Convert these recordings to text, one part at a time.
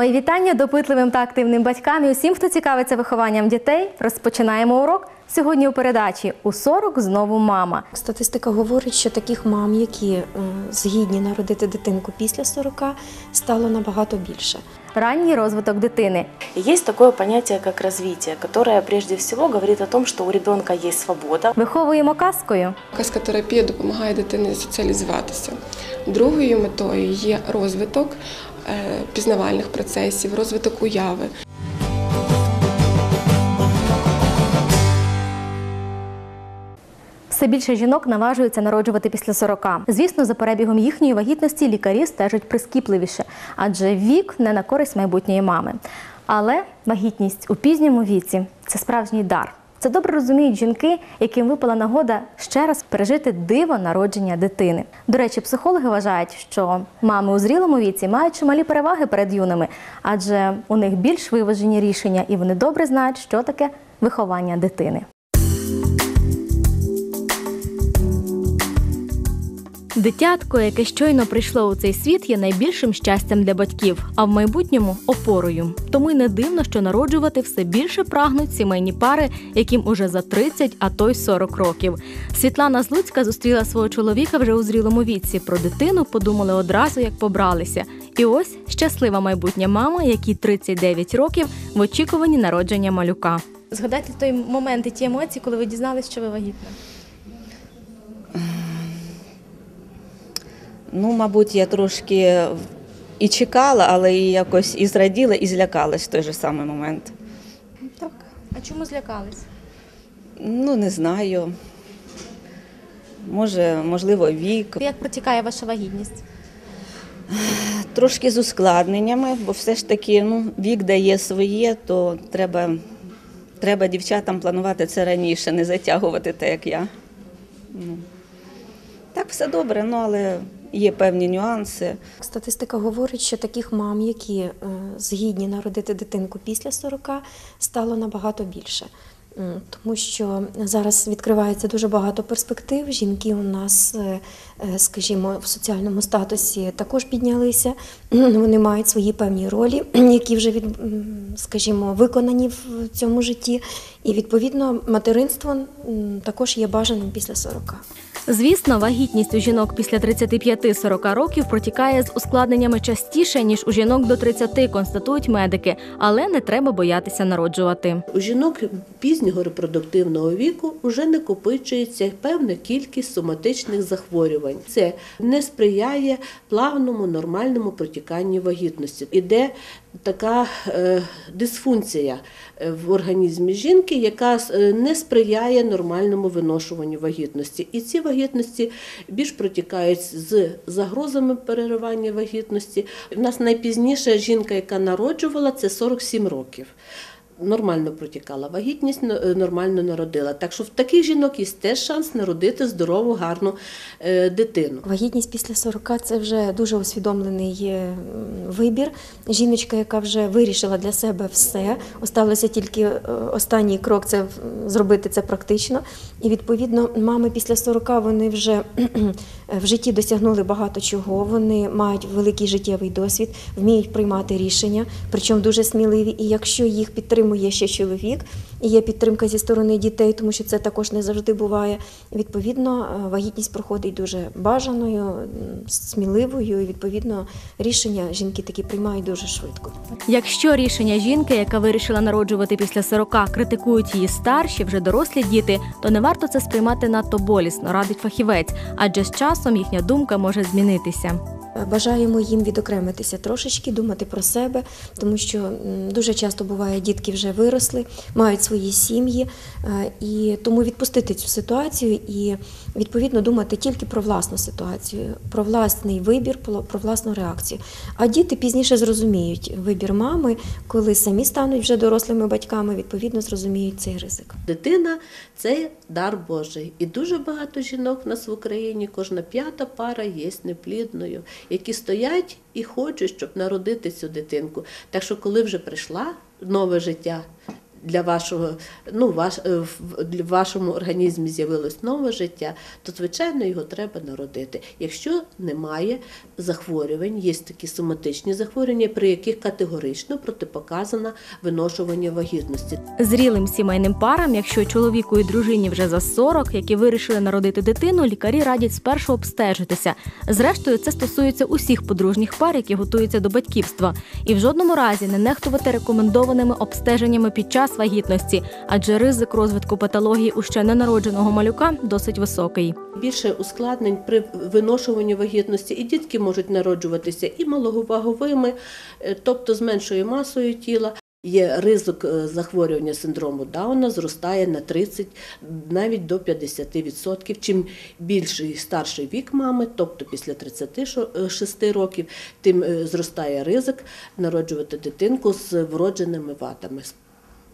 Мої вітання допитливим та активним батькам і усім, хто цікавиться вихованням дітей. Розпочинаємо урок. Сьогодні у передачі у 40 знову мама. Статистика говорить, що таких мам, які е, згідні народити дитинку після 40, стало набагато більше. Ранній розвиток дитини. Есть такое понятие, как развитие, которое прежде всего говорит о том, что у ребенка есть свобода. Виховуємо казкою. Казкотерапія допомагає дитині соціалізуватися. Другою метою є розвиток е, пізнавальних процесів, розвиток уяви. Все більше жінок наважуються народжувати після 40. Звісно, за перебігом їхньої вагітності лікарі стежать прискіпливіше, адже вік не на користь майбутньої мами. Але вагітність у пізньому віці це справжній дар. Це добре розуміють жінки, яким випала нагода ще раз пережити диво народження дитини. До речі, психологи вважають, що мами у зрілому віці мають чималі переваги перед юними, адже у них більш виважені рішення, і вони добре знають, що таке виховання дитини. Дитятко, яке щойно прийшло у цей світ, є найбільшим щастям для батьків, а в майбутньому опорою. Тому й не дивно, що народжувати все більше прагнуть сімейні пари, яким уже за 30, а то й 40 років. Світлана Злуцька зустріла свого чоловіка вже у зрілому віці. Про дитину подумали одразу, як побралися. І ось щаслива майбутня мама, якій 39 років в очікуванні народження малюка. Згадайте той момент і ті емоції, коли ви дізналися, що ви вагітна. Ну, мабуть, я трошки і чекала, але і якось і зраділа, і злякалась в той же самий момент. Так. А чому злякались? Ну, не знаю. Може, можливо, вік. Як протікає ваша вагітність? Трошки з ускладненнями, бо все ж таки ну, вік дає своє, то треба, треба дівчатам планувати це раніше, не затягувати так, як я. Ну. Так, все добре, ну, але є певні нюанси. Статистика говорить, що таких мам, які е, згідні народити дитинку після 40, стало набагато більше. Тому що зараз відкривається дуже багато перспектив. Жінки у нас, е, скажімо, в соціальному статусі також піднялися. Вони мають свої певні ролі, які вже від, скажімо, виконані в цьому житті. І відповідно материнство також є бажаним після 40. Звісно, вагітність у жінок після 35-40 років протікає з ускладненнями частіше, ніж у жінок до 30, констатують медики, але не треба боятися народжувати. У жінок пізнього репродуктивного віку вже накопичується певна кількість соматичних захворювань. Це не сприяє плавному нормальному протіканню вагітності. Іде така е, дисфункція е, в організмі жінки, яка е, не сприяє нормальному виношуванню вагітності. І ці вагітності більш протікають з загрозами переривання вагітності. У нас найпізніша жінка, яка народжувала, це 47 років. Нормально протікала вагітність, нормально народила. Так що в таких жінок є теж шанс народити здорову, гарну е, дитину. Вагітність після 40 – це вже дуже усвідомлений е, вибір. Жіночка, яка вже вирішила для себе все, осталося тільки е, останній крок це зробити це практично. І відповідно, мами після 40 вони вже в житті досягнули багато чого. Вони мають великий життєвий досвід, вміють приймати рішення, причому дуже сміливі. І якщо їх підтримує ще чоловік, і є підтримка зі сторони дітей, тому що це також не завжди буває. Відповідно, е, вагітність проходить дуже бажаною, сміливою, і відповідно рішення жінки такі приймають дуже швидко. Якщо рішення жінки, яка вирішила народжувати після 40, критикують її старші, вже дорослі діти, то не варто це сприймати надто болісно, радить фахівець, адже з часом їхня думка може змінитися. Бажаємо їм відокремитися трошечки, думати про себе, тому що дуже часто буває, дітки вже виросли, мають свої сім'ї, е, і тому відпустити цю ситуацію і відповідно думати тільки про власну ситуацію, про власний вибір, про власну реакцію. А діти пізніше зрозуміють вибір мами, коли самі стануть вже дорослими батьками, відповідно зрозуміють цей ризик. Дитина це дар Божий. І дуже багато жінок в нас в Україні, кожна п'ята пара є неплідною, які стоять і хочуть, щоб народити цю дитинку. Так що, коли вже прийшла нове життя для вашого, ну, ваш, е, в вашому організмі з'явилось нове життя, то звичайно його треба народити. Якщо немає захворювань, є такі соматичні захворювання, при яких категорично протипоказано виношування вагітності. Зрілим сімейним парам, якщо чоловіку і дружині вже за 40, які вирішили народити дитину, лікарі радять спершу обстежитися. Зрештою, це стосується усіх подружніх пар, які готуються до батьківства, і в жодному разі не нехтувати рекомендованими обстеженнями під час вагітності, адже ризик розвитку патології у ще ненародженого малюка досить високий. Більше ускладнень при виношуванні вагітності, і дітки можуть народжуватися і маловаговими, е, тобто з меншою масою тіла. Є ризик е, захворювання синдрому Дауна зростає на 30, навіть до 50%. Чим більший старший вік мами, тобто після 36 років, тим е, зростає ризик народжувати дитинку з вродженими вадами.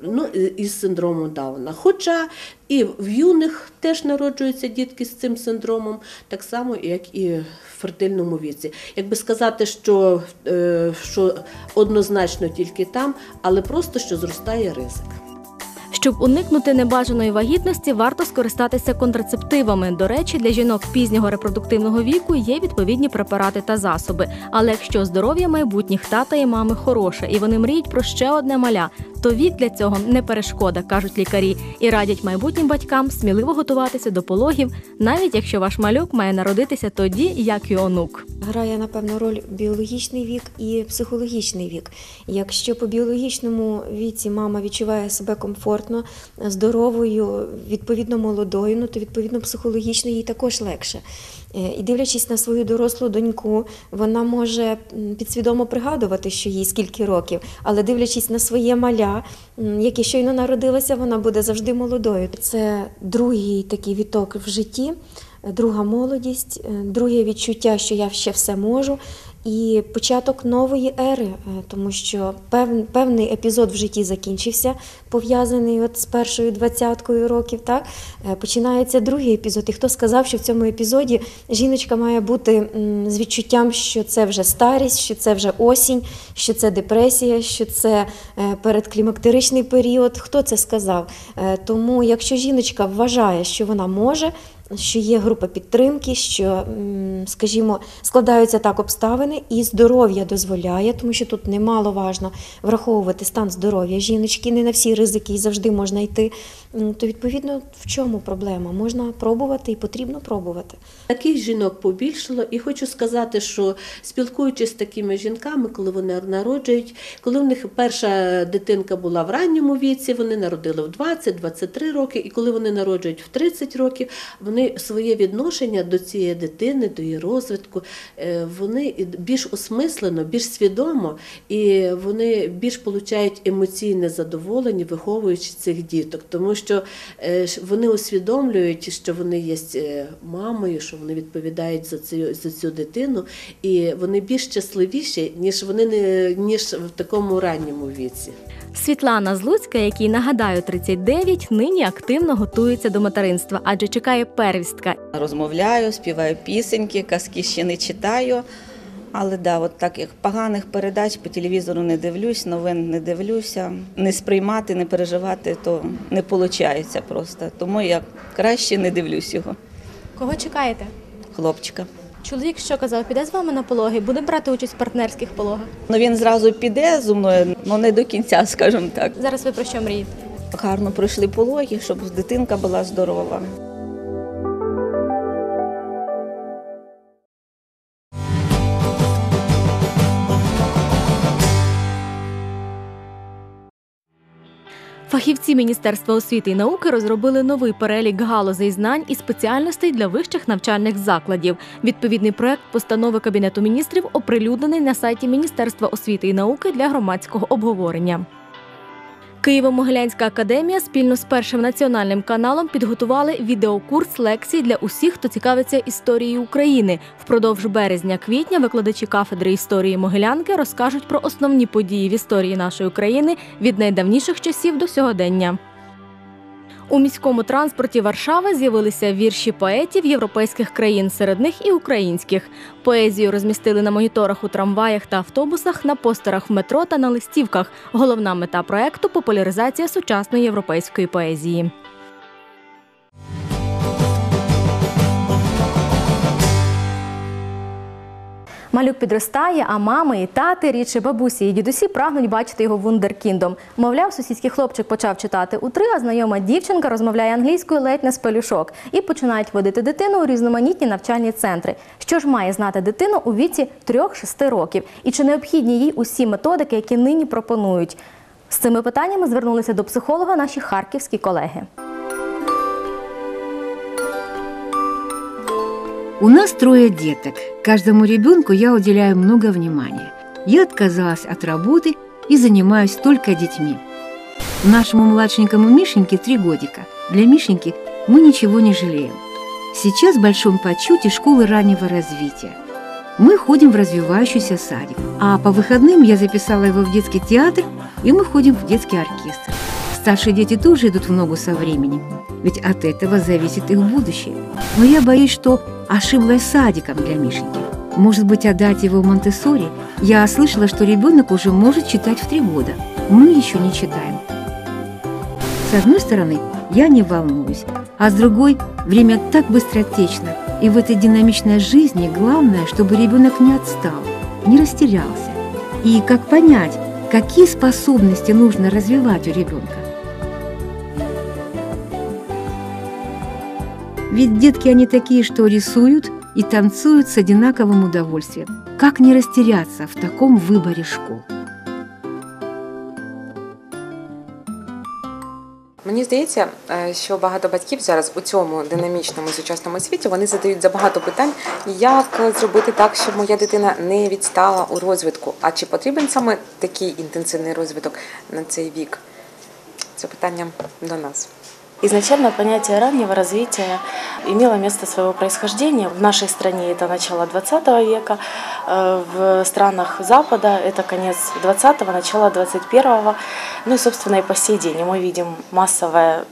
Ну, із синдромом Дауна. Хоча і в юних теж народжуються дітки з цим синдромом, так само, як і в фертильному віці. Якби сказати, що, е, що однозначно тільки там, але просто що зростає ризик. Щоб уникнути небажаної вагітності, варто скористатися контрацептивами. До речі, для жінок пізнього репродуктивного віку є відповідні препарати та засоби. Але якщо здоров'я майбутніх тата і мами хороше, і вони мріють про ще одне маля, то вік для цього не перешкода, кажуть лікарі, і радять майбутнім батькам сміливо готуватися до пологів, навіть якщо ваш малюк має народитися тоді, як і онук. Грає, напевно, роль біологічний вік і психологічний вік. Якщо по біологічному віці мама відчуває себе комфортно, здоровою, відповідно молодою, ну то відповідно психологічно їй також легше. Е, І дивлячись на свою дорослу доньку, вона може підсвідомо пригадувати, що їй скільки років, але дивлячись на своє маля, яке щойно народилося, вона буде завжди молодою. Це другий такий віток в житті друга молодість, е, друге відчуття, що я ще все можу, і початок нової ери, е, тому що пев- певний епізод в житті закінчився, пов'язаний от з першою двадцяткою років. Так Е, починається другий епізод. І хто сказав, що в цьому епізоді жіночка має бути з відчуттям, що це вже старість, що це вже осінь, що це депресія, що це е, передклімактеричний період. Хто це сказав? Тому, якщо жіночка вважає, що вона може, що є група підтримки, що, скажімо, складаються так обставини, і здоров'я дозволяє, тому що тут немало важно враховувати стан здоров'я жіночки, не на всі ризики і завжди можна йти. То відповідно в чому проблема? Можна пробувати і потрібно пробувати. Таких жінок побільшало, і хочу сказати, що спілкуючись з такими жінками, коли вони народжують, коли в них перша дитинка була в ранньому віці, вони народили в 20-23 роки, і коли вони народжують в 30 років, вони своє відношення до цієї дитини, до її розвитку, е, вони більш осмислено, більш свідомо, і вони більш получають емоційне задоволення, виховуючи цих діток, тому що е, вони усвідомлюють, що вони є е, мамою, що вони відповідають за цю, за цю дитину, і вони більш щасливіші, ніж вони не ніж в такому ранньому віці. Світлана Злуцька, якій нагадаю 39, нині активно готується до материнства, адже чекає первістка. Розмовляю, співаю пісеньки, казки ще не читаю. Але да, от так як поганих передач по телевізору не дивлюсь, новин не дивлюся. Не сприймати, не переживати, то не виходить просто. Тому я краще не дивлюсь його. Кого чекаєте? Хлопчика. Чоловік що казав, піде з вами на пологи, буде брати участь в партнерських пологах. Ну він зразу піде зі мною, ну не до кінця, скажімо так. Зараз ви про що мрієте? Гарно пройшли пологи, щоб дитинка була здорова. Фахівці Міністерства освіти і науки розробили новий перелік галузей знань і спеціальностей для вищих навчальних закладів. Відповідний проект постанови Кабінету міністрів оприлюднений на сайті Міністерства освіти і науки для громадського обговорення. Києво-Могилянська академія спільно з першим національним каналом підготували відеокурс лекцій для усіх, хто цікавиться історією України. Впродовж березня-квітня викладачі кафедри історії Могилянки розкажуть про основні події в історії нашої країни від найдавніших часів до сьогодення. У міському транспорті Варшави з'явилися вірші поетів європейських країн, серед них і українських. Поезію розмістили на моніторах у трамваях та автобусах, на постерах в метро та на листівках. Головна мета проекту популяризація сучасної європейської поезії. Малюк підростає, а мами і тати, рідше бабусі і дідусі прагнуть бачити його вундеркіндом. Мовляв, сусідський хлопчик почав читати у три, а знайома дівчинка розмовляє англійською ледь не з пелюшок і починають водити дитину у різноманітні навчальні центри. Що ж має знати дитина у віці 3-6 років? І чи необхідні їй усі методики, які нині пропонують? З цими питаннями звернулися до психолога наші харківські колеги. У нас трое деток. Каждому ребенку я уделяю много внимания. Я отказалась от работы и занимаюсь только детьми. Нашему младшенькому Мишеньке три годика. Для Мишеньки мы ничего не жалеем. Сейчас в большом почете школы раннего развития. Мы ходим в развивающийся садик. А по выходным я записала его в детский театр, и мы ходим в детский оркестр. Старшие дети тоже идут в ногу со временем, ведь от этого зависит их будущее. Но я боюсь, что ошиблась садиком для Мишеньки. Может быть, отдать его в Монтессори? Я слышала, что ребенок уже может читать в три года. Мы еще не читаем. С одной стороны, я не волнуюсь, а с другой, время так быстротечно, и в этой динамичной жизни главное, чтобы ребенок не отстал, не растерялся. И как понять, какие способности нужно развивать у ребенка? Ведь детки они такие, что рисуют и танцуют с одинаковым удовольствием. Как не растеряться в таком выборе школ? Мені здається, е, що багато батьків зараз у цьому динамічному сучасному світі вони задають забагато питань, як зробити так, щоб моя дитина не відстала у розвитку. А чи потрібен саме такий інтенсивний розвиток на цей вік? Це питання до нас. Изначально понятие раннего развития имело место своего происхождения. В нашей стране это начало 20 века, э, в странах Запада это конец 20-го, начало 21-го. Ну и, собственно, и по сей день мы видим массовое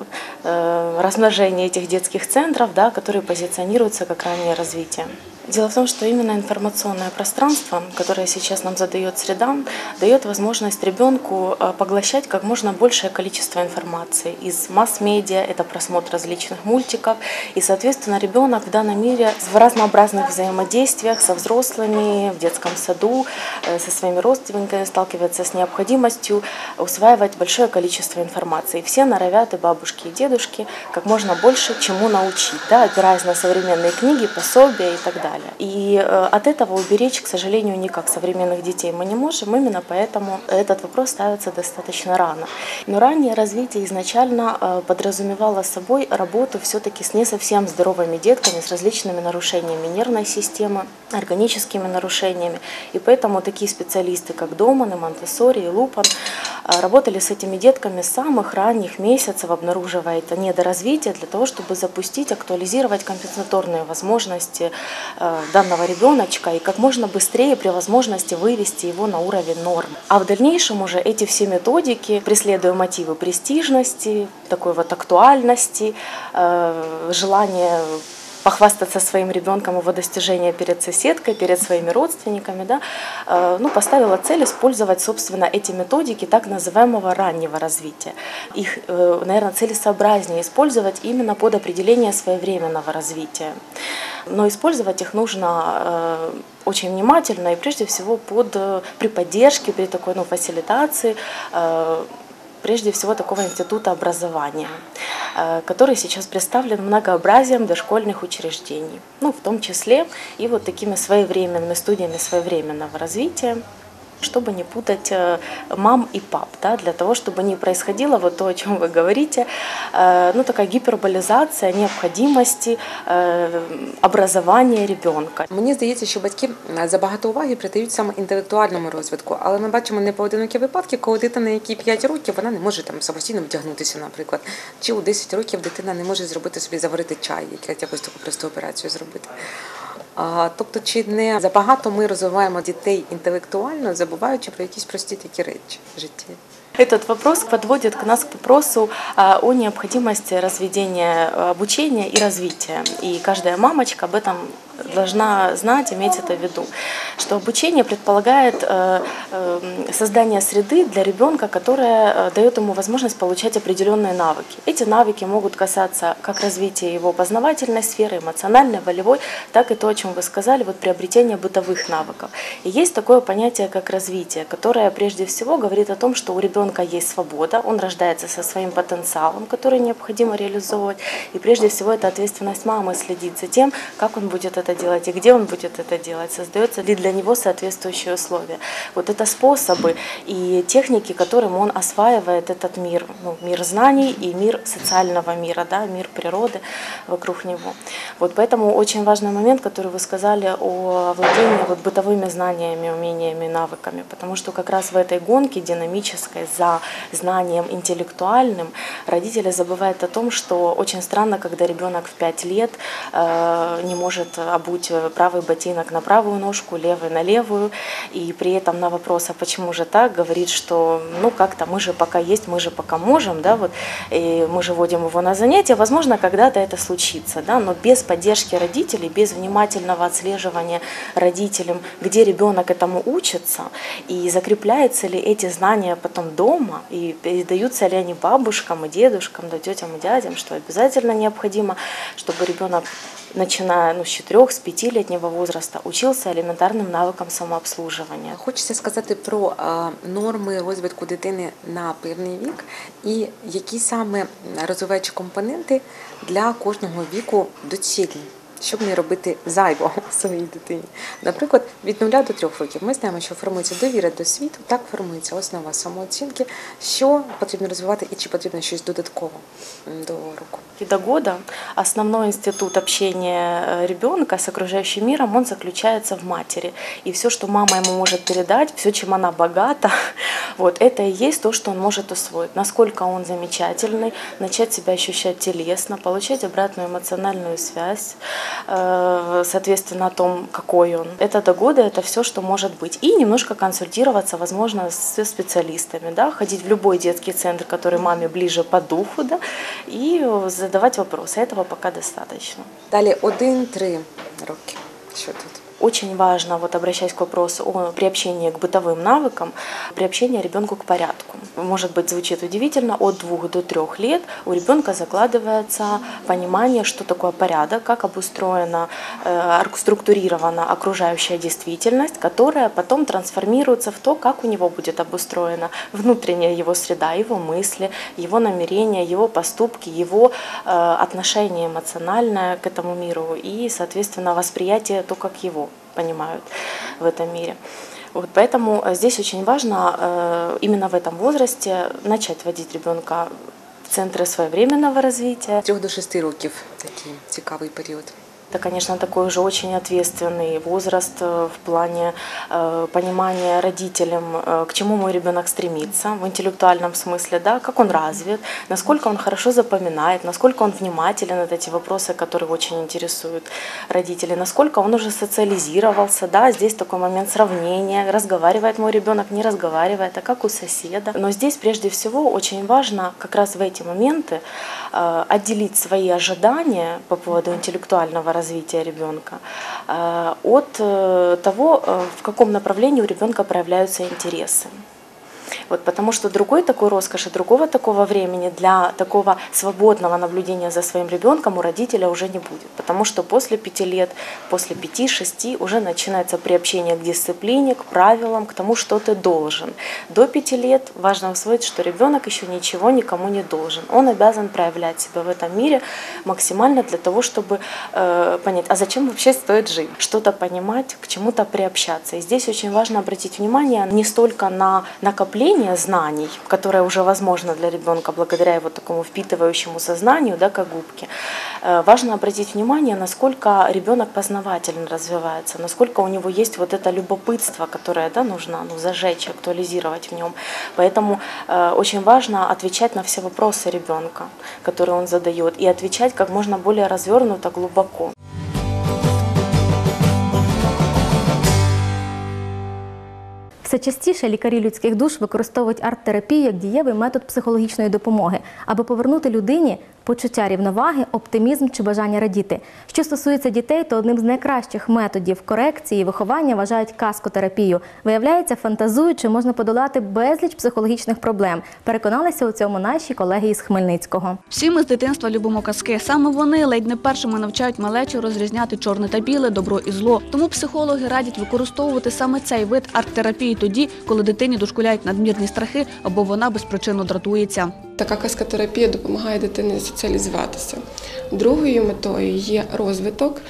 э, размножение этих детских центров, да, которые позиционируются как раннее развитие. Дело в том, что именно информационное пространство, которое сейчас нам задает среда, дает возможность ребенку э, поглощать как можно большее количество информации из масс-медиа, это просмотр различных мультиков, и, соответственно, ребенок в данном мире в разнообразных взаимодействиях со взрослыми, в детском саду, э, со своими родственниками сталкивается с необходимостью усваивать большое количество информации. Все норовят, и бабушки, и дедушки, как можно больше чему научить, да, опираясь на современные книги, пособия и так далее. И э, от этого уберечь, к сожалению, никак современных детей мы не можем, именно поэтому этот вопрос ставится достаточно рано. Но раннее развитие изначально э, подразумевало собой работу все-таки с не совсем здоровыми детками, с различными нарушениями нервной системы, органическими нарушениями. И поэтому такие специалисты, как Доман, и Монтессори, и Лупан, работали с этими детками с самых ранних месяцев, обнаруживая это недоразвитие, для того, чтобы запустить, актуализировать компенсаторные возможности э, данного ребеночка и как можно быстрее при возможности вывести его на уровень норм. А в дальнейшем уже эти все методики, преследуя мотивы престижности, такой вот актуальности, э, желание похвастаться своим ребенком его достижения перед соседкой, перед своими родственниками, да, э, ну, поставила цель использовать, собственно, эти методики так называемого раннего развития. Их, э, наверное, целесообразнее использовать именно под определение своевременного развития. Но использовать их нужно э, очень внимательно и прежде всего под, при поддержке, при такой ну, фасилитации прежде всего такого института образования, который сейчас представлен многообразием дошкольных учреждений, ну, в том числе и вот такими своевременными студиями своевременного развития, чтобы не путать э, мам и пап, да, для того, чтобы не происходило вот то, о чем вы говорите, э, ну, такая гиперболизация необходимости э, образования ребенка. Мені здається, що батьки е, забагато уваги придають саме інтелектуальному розвитку, але ми бачимо непоодинокі випадки, коли дитина, якій 5 років, вона не може там самостійно вдягнутися, наприклад, чи у 10 років дитина не може зробити собі заварити чай, як якусь таку просту операцію зробити. Тобто, чи не забагато ми розвиваємо дітей інтелектуально, забуваючи про якісь прості такі речі в житті? Этот вопрос подводит к нас к вопросу о необходимости разведения обучения и развития. И каждая мамочка об этом должна знать, иметь это в виду, что обучение предполагает э, э, создание среды для ребенка, которая э, дает ему возможность получать определенные навыки. Эти навыки могут касаться как развития его познавательной сферы, эмоциональной, волевой, так и то, о чем вы сказали, вот приобретение бытовых навыков. И есть такое понятие, как развитие, которое прежде всего говорит о том, что у ребенка есть свобода, он рождается со своим потенциалом, который необходимо реализовывать, и прежде всего это ответственность мамы следить за тем, как он будет это делать и где он будет это делать, создается ли для него соответствующие условия. Вот это способы и техники, которым он осваивает этот мир, ну, мир знаний и мир социального мира, да, мир природы вокруг него. Вот поэтому очень важный момент, который вы сказали о владении вот бытовыми знаниями, умениями, навыками, потому что как раз в этой гонке динамической за знанием интеллектуальным родители забывают о том, что очень странно, когда ребенок в 5 лет э, не может обуть правый ботинок на правую ножку, левый на левую, и при этом на вопрос, а почему же так, говорит, что ну как-то мы же пока есть, мы же пока можем, да, вот, и мы же вводим его на занятия, возможно, когда-то это случится, да, но без поддержки родителей, без внимательного отслеживания родителям, где ребенок этому учится, и закрепляются ли эти знания потом дома, и передаются ли они бабушкам и дедушкам, да, тетям и дядям, что обязательно необходимо, чтобы ребенок начиная ну, з 4 з 5-літнього возраста, учился елементарним навикам самообслуживания. Хочеться сказати про норми розвитку дитини на певний вік і які саме розвиваючі компоненти для кожного віку доцільні. Щоб не робити зайвого своїй дитині. Наприклад, від 0 до 3 років ми знаємо, що формується довіра до світу, так формується основа самооцінки, що потрібно розвивати і чи потрібно щось додатково до року. И до года основной институт общения э, ребенка с окружающим миром, он заключается в матери. И все, что мама ему может передать, все, чем она богата, вот это и есть то, что он может усвоить. Насколько он замечательный, начать себя ощущать телесно, получать обратную эмоциональную связь, э, соответственно, о том, какой он. Это до года, это все, что может быть. И немножко консультироваться, возможно, с специалистами, да, ходить в любой детский центр, который маме ближе по духу, да, и задавать вопросы. Этого пока достаточно. Далі 1-3 роки. Що тут? Очень важно, вот обращаясь к вопросу о приобщении к бытовым навыкам, приобщение ребенку к порядку. Может быть, звучит удивительно, от двух до трех лет у ребенка закладывается понимание, что такое порядок, как обустроена, э, структурирована окружающая действительность, которая потом трансформируется в то, как у него будет обустроена внутренняя его среда, его мысли, его намерения, его поступки, его э, отношение эмоциональное к этому миру и, соответственно, восприятие то, как его понимают в этом мире. Вот поэтому здесь очень важно э, именно в этом возрасте начать водить ребенка в центры своевременного развития. З 3 до 6 років такий цікавий період. Это, конечно, такой уже очень ответственный возраст э, в плане э, понимания родителям, э, к чему мой ребенок стремится в интеллектуальном смысле, да, как он развит, насколько он хорошо запоминает, насколько он внимателен, это эти вопросы, которые очень интересуют родителей, насколько он уже социализировался, да, здесь такой момент сравнения, разговаривает мой ребенок, не разговаривает, а как у соседа. Но здесь прежде всего очень важно как раз в эти моменты э, отделить свои ожидания по поводу интеллектуального развития ребенка э, от э, того, э, в каком направлении у ребенка проявляются интересы. Вот, потому что другой такой роскоши, другого такого времени для такого свободного наблюдения за своим ребенком у родителя уже не будет. Потому что после пяти лет, после пяти-шести уже начинается приобщение к дисциплине, к правилам, к тому, что ты должен. До пяти лет важно усвоить, что ребенок еще ничего никому не должен. Он обязан проявлять себя в этом мире максимально для того, чтобы э, понять, а зачем вообще стоит жить, что-то понимать, к чему-то приобщаться. И здесь очень важно обратить внимание не столько на накопление знаний, которое уже возможно для ребенка благодаря его такому впитывающему сознанию, да, как губки. Э, Важно обратить внимание, насколько ребенок познавательно развивается, насколько у него есть вот это любопытство, которое да, нужно ну, зажечь, актуализировать в нем. Поэтому э, очень важно отвечать на все вопросы ребенка, которые он задает, и отвечать как можно более развернуто, глубоко. Все частіше лікарі людських душ використовують арт-терапію як дієвий метод психологічної допомоги, аби повернути людині почуття рівноваги, оптимізм чи бажання радіти. Що стосується дітей, то одним з найкращих методів корекції і виховання вважають каскотерапію. Виявляється, фантазуючи, можна подолати безліч психологічних проблем. Переконалися у цьому наші колеги із Хмельницького. Всі ми з дитинства любимо казки. Саме вони ледь не першими навчають малечу розрізняти чорне та біле, добро і зло. Тому психологи радять використовувати саме цей вид арт-терапії тоді, коли дитині дошкуляють надмірні страхи або вона безпричинно дратується. Така каскотерапія допомагає дитині соціалізуватися. Другою метою є розвиток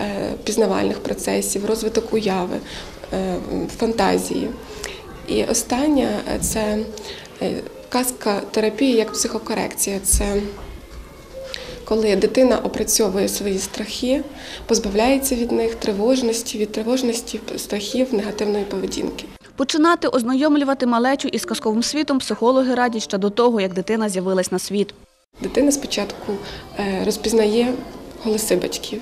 е, пізнавальних процесів, розвиток уяви, е, фантазії. І остання е, це е, каскотерапія як психокорекція. Це коли дитина опрацьовує свої страхи, позбавляється від них тривожності, від тривожності, страхів, негативної поведінки. Починати ознайомлювати малечу із казковим світом психологи радять ще до того, як дитина з'явилась на світ. Дитина спочатку е, розпізнає голоси батьків,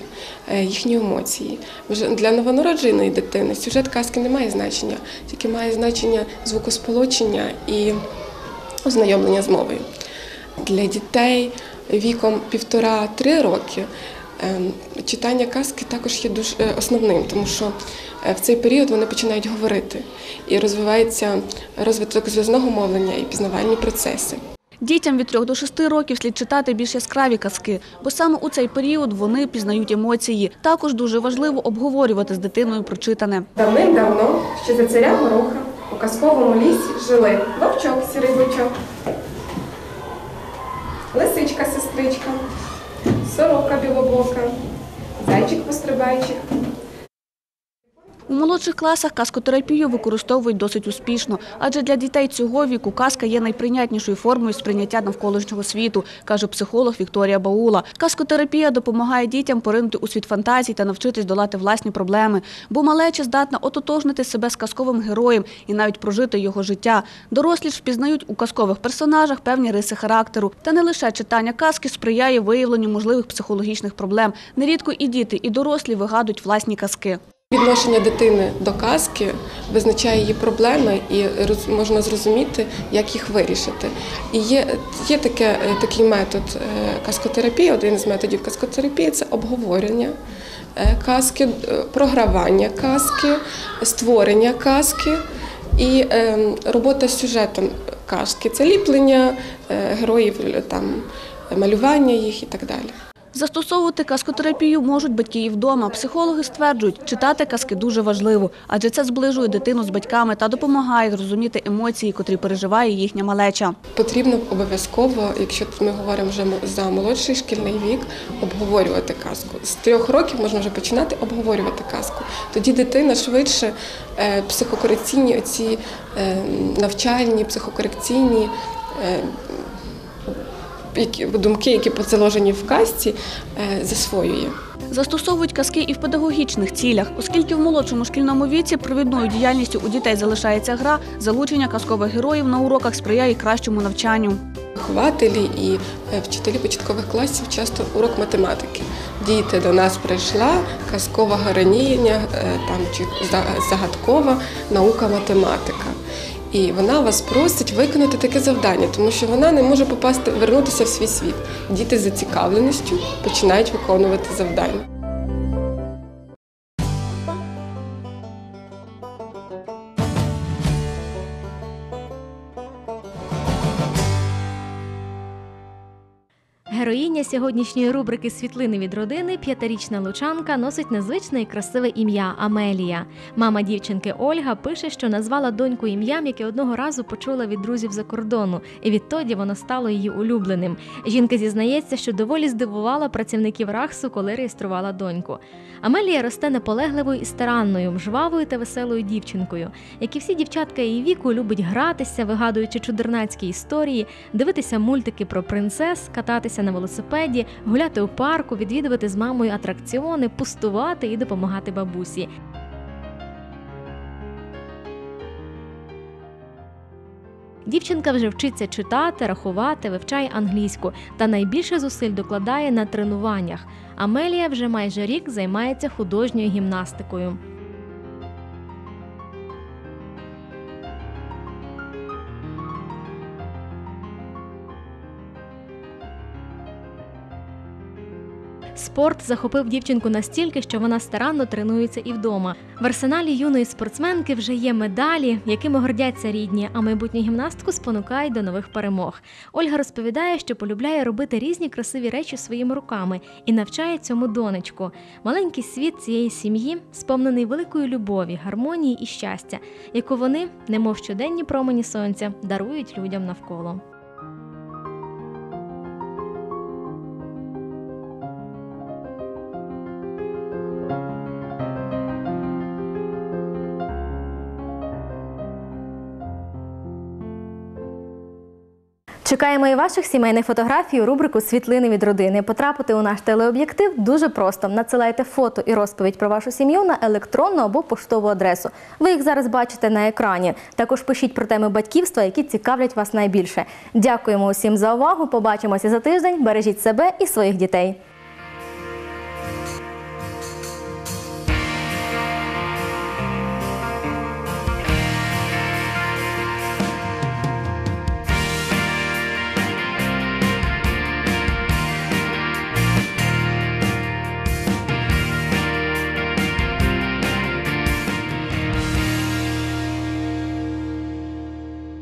е, їхні емоції. Для новонародженої дитини сюжет казки не має значення, тільки має значення звукосполучення і ознайомлення з мовою. Для дітей віком півтора-три роки е, читання казки також є дуже е, основним, тому що в цей період вони починають говорити і розвивається розвиток зв'язного мовлення і пізнавальні процеси. Дітям від 3 до 6 років слід читати більш яскраві казки, бо саме у цей період вони пізнають емоції. Також дуже важливо обговорювати з дитиною прочитане. Давним-давно, ще за царя Гороха, у казковому лісі жили вовчок сірий бичок, лисичка сестричка, сорока білобока, зайчик пострибайчик, У молодших класах казкотерапію використовують досить успішно, адже для дітей цього віку казка є найприйнятнішою формою сприйняття навколишнього світу, каже психолог Вікторія Баула. Казкотерапія допомагає дітям поринути у світ фантазій та навчитись долати власні проблеми, бо малеча здатна ототожнити себе з казковим героєм і навіть прожити його життя. Дорослі ж впізнають у казкових персонажах певні риси характеру. Та не лише читання казки сприяє виявленню можливих психологічних проблем. Нерідко і діти, і дорослі вигадують власні казки. Відношення дитини до казки визначає її проблеми і можна зрозуміти, як їх вирішити. І є, є таке, е, такий метод е, каскотерапії, один з методів каскотерапії це обговорення е, казки, програвання казки, створення казки і е, робота з сюжетом казки. Це ліплення героїв, там, малювання їх і так далі. Застосовувати казкотерапію можуть батьки і вдома. Психологи стверджують, читати казки дуже важливо, адже це зближує дитину з батьками та допомагає зрозуміти емоції, котрі переживає їхня малеча. Потрібно обов'язково, якщо ми говоримо вже за молодший шкільний вік, обговорювати казку. З трьох років можна вже починати обговорювати казку. Тоді дитина швидше е, психокорекційні оці е, навчальні, психокорекційні. Які- Думки, які заложені в казці, е, засвоює. Застосовують казки і в педагогічних цілях, оскільки в молодшому шкільному віці провідною діяльністю у дітей залишається гра, залучення казкових героїв на уроках сприяє кращому навчанню. Вихователі і е, вчителі початкових класів часто урок математики. Діти до нас прийшла казкова героїня, е, там чи загадкова наука математика. І вона вас просить виконати таке завдання, тому що вона не може попасти, вернутися в свій світ. Діти з зацікавленістю починають виконувати завдання. Героїня сьогоднішньої рубрики Світлини від родини, п'ятирічна лучанка, носить незвичне і красиве ім'я Амелія. Мама дівчинки Ольга пише, що назвала доньку ім'ям, яке одного разу почула від друзів за кордону, і відтоді воно стало її улюбленим. Жінка зізнається, що доволі здивувала працівників Рахсу, коли реєструвала доньку. Амелія росте наполегливою і старанною, жвавою та веселою дівчинкою. Як і всі дівчатка її віку, любить гратися, вигадуючи чудернацькі історії, дивитися мультики про принцес, кататися на велосипеді, гуляти у парку, відвідувати з мамою атракціони, пустувати і допомагати бабусі. Дівчинка вже вчиться читати, рахувати, вивчає англійську та найбільше зусиль докладає на тренуваннях. Амелія вже майже рік займається художньою гімнастикою. Спорт захопив дівчинку настільки, що вона старанно тренується і вдома. В арсеналі юної спортсменки вже є медалі, якими гордяться рідні, а майбутню гімнастку спонукають до нових перемог. Ольга розповідає, що полюбляє робити різні красиві речі своїми руками і навчає цьому донечку. Маленький світ цієї сім'ї сповнений великої любові, гармонії і щастя, яку вони, немов щоденні промені сонця, дарують людям навколо. Чекаємо і ваших сімейних фотографій у рубрику Світлини від родини. Потрапити у наш телеоб'єктив дуже просто. Надсилайте фото і розповідь про вашу сім'ю на електронну або поштову адресу. Ви їх зараз бачите на екрані. Також пишіть про теми батьківства, які цікавлять вас найбільше. Дякуємо усім за увагу. Побачимося за тиждень. Бережіть себе і своїх дітей.